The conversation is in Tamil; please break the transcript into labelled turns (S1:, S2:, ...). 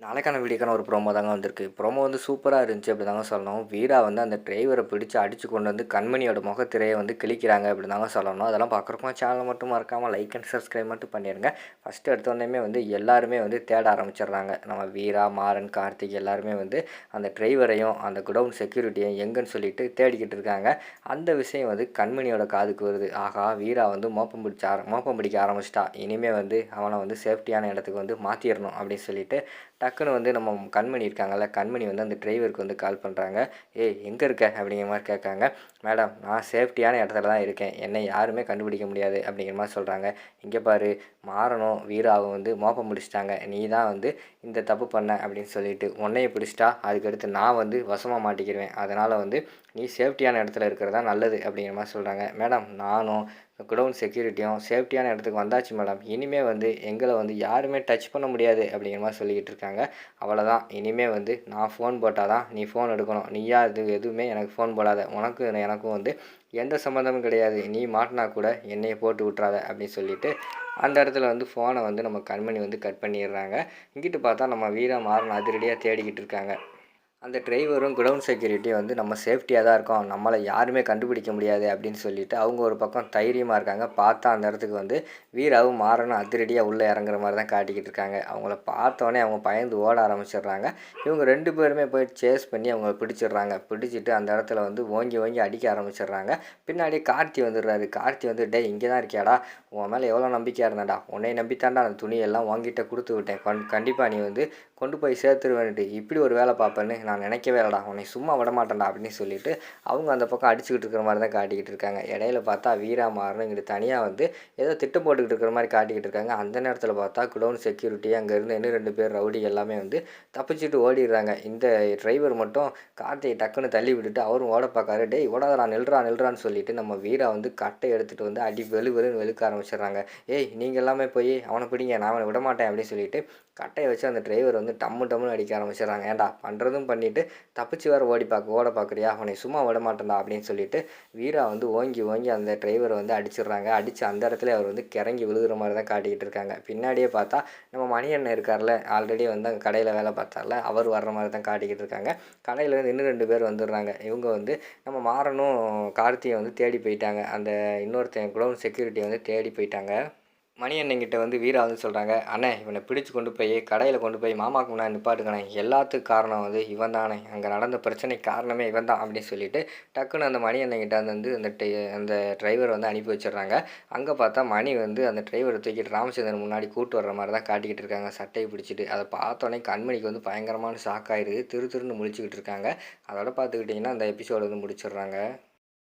S1: நாளைக்கான வீடியோக்கான ஒரு ப்ரோமோ தாங்க வந்திருக்கு. ப்ரோமோ வந்து சூப்பராக இருந்துச்சு அப்படி தாங்க சொல்லணும். வீரா வந்து அந்த டிரைவரை பிடிச்சி அடித்து கொண்டு வந்து கண்மணியோட முகத்திரையை வந்து கிழிக்கிறாங்க அப்படி தாங்க சொல்லணும். அதெல்லாம் பார்க்குறப்போ சேனல் மட்டும் மறக்காமல் லைக் அண்ட் சப்ஸ்கிரைப் மட்டும் பண்ணிடுங்க. ஃபஸ்ட்டு எடுத்தோடனே வந்து எல்லாருமே வந்து தேட ஆரம்பிச்சிடுறாங்க. நம்ம வீரா மாறன் கார்த்திக் எல்லாருமே வந்து அந்த டிரைவரையும் அந்த குடவுன் செக்யூரிட்டியும் எங்கன்னு சொல்லிட்டு தேடிக்கிட்டு இருக்காங்க. அந்த விஷயம் வந்து கண்மணியோட காதுக்கு வருது. ஆகா வீரா வந்து மோப்பம் பிடிச்ச ஆர மோப்பம் பிடிக்க ஆரம்பிச்சிட்டா. இனிமேல் வந்து அவனை வந்து சேஃப்டியான இடத்துக்கு வந்து மாற்றிடணும் அப்படின்னு சொல்லிட்டு டக்குன்னு வந்து நம்ம கண்மணி இருக்காங்கல்ல கண்மணி வந்து அந்த டிரைவருக்கு வந்து கால் பண்ணுறாங்க ஏய் எங்கே இருக்க? அப்படிங்கிற மாதிரி கேட்காங்க மேடம் நான் சேஃப்டியான இடத்துல தான் இருக்கேன். என்னை யாருமே கண்டுபிடிக்க முடியாது. அப்படிங்கிற மாதிரி சொல்கிறாங்க இங்கே பாரு மாறணும். வீராவை வந்து மோப்பம் பிடிச்சிட்டாங்க. நீ தான் வந்து இந்த தப்பு பண்ண அப்படின்னு சொல்லிட்டு உன்னையை பிடிச்சிட்டா அதுக்கடுத்து நான் வந்து வசமாக மாட்டிக்கிடுவேன் அதனால் வந்து நீ சேஃப்டியான இடத்துல இருக்கிறதா நல்லது அப்படிங்கிற மாதிரி சொல்கிறாங்க மேடம் நானும் குடவுன் செக்யூரிட்டியும் சேஃப்டியான இடத்துக்கு வந்தாச்சு மேடம் இனிமேல் வந்து எங்களை வந்து யாருமே டச் பண்ண முடியாது அப்படிங்கிற மாதிரி சொல்லிக்கிட்டு இருக்காங்க. அவ்வளோதான் இனிமேல் வந்து நான் ஃபோன் போட்டால் தான் நீ ஃபோன் எடுக்கணும். நீயா இது எதுவுமே எனக்கு ஃபோன் போடாத. உனக்கு எனக்கும் வந்து எந்த சம்மந்தமும் கிடையாது. நீ மாட்டினா கூட என்னையை போட்டு விட்றாத அப்படின்னு சொல்லிட்டு அந்த இடத்துல வந்து ஃபோனை வந்து நம்ம கண்மணி வந்து கட் பண்ணிடுறாங்க. இங்கிட்டு பார்த்தா நம்ம வீரம் மாறன் அதிரடியாக தேடிக்கிட்டு இருக்காங்க. அந்த டிரைவரும் குடவுன் செக்யூரிட்டி வந்து நம்ம சேஃப்டியாக தான் இருக்கோம். நம்மளை யாருமே கண்டுபிடிக்க முடியாது அப்படின்னு சொல்லிட்டு அவங்க ஒரு பக்கம் தைரியமாக இருக்காங்க. பார்த்தா அந்த இடத்துக்கு வந்து வீராவும் மாறனும் அதிரடியாக உள்ளே இறங்குற மாதிரி தான் காட்டிக்கிட்டு இருக்காங்க. அவங்கள பார்த்தோன்னே அவங்க பயந்து ஓட ஆரம்பிச்சிடுறாங்க. இவங்க ரெண்டு பேருமே போய் சேஸ் பண்ணி அவங்கள பிடிச்சிடுறாங்க. பிடிச்சிட்டு அந்த இடத்துல வந்து ஓங்கி ஓங்கி அடிக்க ஆரம்பிச்சிடுறாங்க. பின்னாடி கார்த்தி வந்துடுறாரு. கார்த்தி வந்து டே இங்கே தான் இருக்கியாடா? உன் மேலே எவ்வளோ நம்பிக்கையாக இருந்தடா உன்னை நம்பித்தாண்டா அந்த துணியெல்லாம் வாங்கிட்ட கொடுத்து விட்டேன். கண் கண்டிப்பாக நீ வந்து கொண்டு போய் சேர்த்துருவேன்ட்டு இப்படி ஒரு வேலை பார்ப்பேன்னு நான் நினைக்கவே இல்லடா உன்னை சும்மா விட மாட்டேன்டா அப்படின்னு சொல்லிட்டு அவங்க அந்த பக்கம் அடிச்சுக்கிட்டு இருக்கிற மாதிரி தான் காட்டிக்கிட்டு இருக்காங்க. இடையில பார்த்தா வீரா மாறணும் இங்கிட்டு தனியாக வந்து ஏதோ திட்டம் போட்டுக்கிட்டு இருக்கிற மாதிரி காட்டிக்கிட்டு இருக்காங்க. அந்த நேரத்தில் பார்த்தா குடோன் செக்யூரிட்டி அங்கேருந்து இன்னும் ரெண்டு பேர் ரவுடி எல்லாமே வந்து தப்பிச்சுட்டு ஓடிடுறாங்க. இந்த டிரைவர் மட்டும் கார்த்தியை டக்குன்னு தள்ளி விட்டுட்டு அவரும் ஓட பார்க்காரு. டேய் ஓடாதடா நில்றா நில்றான்னு சொல்லிட்டு நம்ம வீரா வந்து கட்டை எடுத்துகிட்டு வந்து அடி வெளு வெளுன்னு வெளுக்க ஆரம்பிச்சிடுறாங்க. ஏய் நீங்கள் எல்லாமே போய் அவனை பிடிங்க நான் அவனை விட மாட்டேன் அப்படின்னு சொல்லிட்டு கட்டையை வச்சு அந்த டிரைவர் வந்து டம்மு டம்முன்னு அடிக்க ஆரம்பிச்சிடுறாங்க. ஏன்டா பண்ணுறதும் பண்ணிவிட்டு தப்பிச்சு வேறு ஓடி பார்க்க ஓட பார்க்குறியா? அவனை சும்மா விட மாட்டேன்டா அப்படின்னு சொல்லிட்டு வீரா வந்து ஓங்கி ஓங்கி அந்த டிரைவரை வந்து அடிச்சிடுறாங்க. அடித்து அந்த இடத்துல அவர் வந்து கிறங்கி விழுகிற மாதிரி தான் காட்டிக்கிட்டு இருக்காங்க. பின்னாடியே பார்த்தா நம்ம மணியண்ணன் இருக்கார்ல ஆல்ரெடி வந்து அங்கே கடையில் வேலை பார்த்தார்ல அவர் வர்ற மாதிரி தான் காட்டிக்கிட்டு இருக்காங்க. கடையில் வந்து இன்னும் ரெண்டு பேர் வந்துடுறாங்க. இவங்க வந்து நம்ம மாறனும் கார்த்தியை வந்து தேடி போயிட்டாங்க. அந்த இன்னொருத்தன் குடவுன் செக்யூரிட்டி வந்து தேடி போயிட்டாங்க. மணி அண்ணங்கிட்ட வந்து வீரா வந்து சொல்கிறாங்க அண்ணே இவனை பிடிச்சு கொண்டு போய் கடையில் கொண்டு போய் மாமாக்கு முன்னாடி நிப்பாட்டுக்கணே எல்லாத்துக்கும் காரணம் வந்து இவன் தானே அங்கே நடந்த பிரச்சனைக்கு காரணமே இவன் தான் அப்படின்னு சொல்லிட்டு டக்குன்னு அந்த மணி அண்ணங்கிட்ட வந்து அந்த அந்த டிரைவர் வந்து அனுப்பி வச்சிடுறாங்க. அங்கே பார்த்தா மணி வந்து அந்த டிரைவரை தூக்கிட்டு ராமச்சந்திரன் முன்னாடி கூட்டு வர்ற மாதிரி தான் காட்டிக்கிட்டு இருக்காங்க. சட்டையை பிடிச்சிட்டு அதை பார்த்தோன்னே கண்மணிக்கு வந்து பயங்கரமான ஷாக் ஆயிடுது. திரு திருன்னு முழிச்சுக்கிட்டு இருக்காங்க. அதோட பார்த்துக்கிட்டிங்கன்னா அந்த எபிசோடு வந்து முடிச்சிடுறாங்க.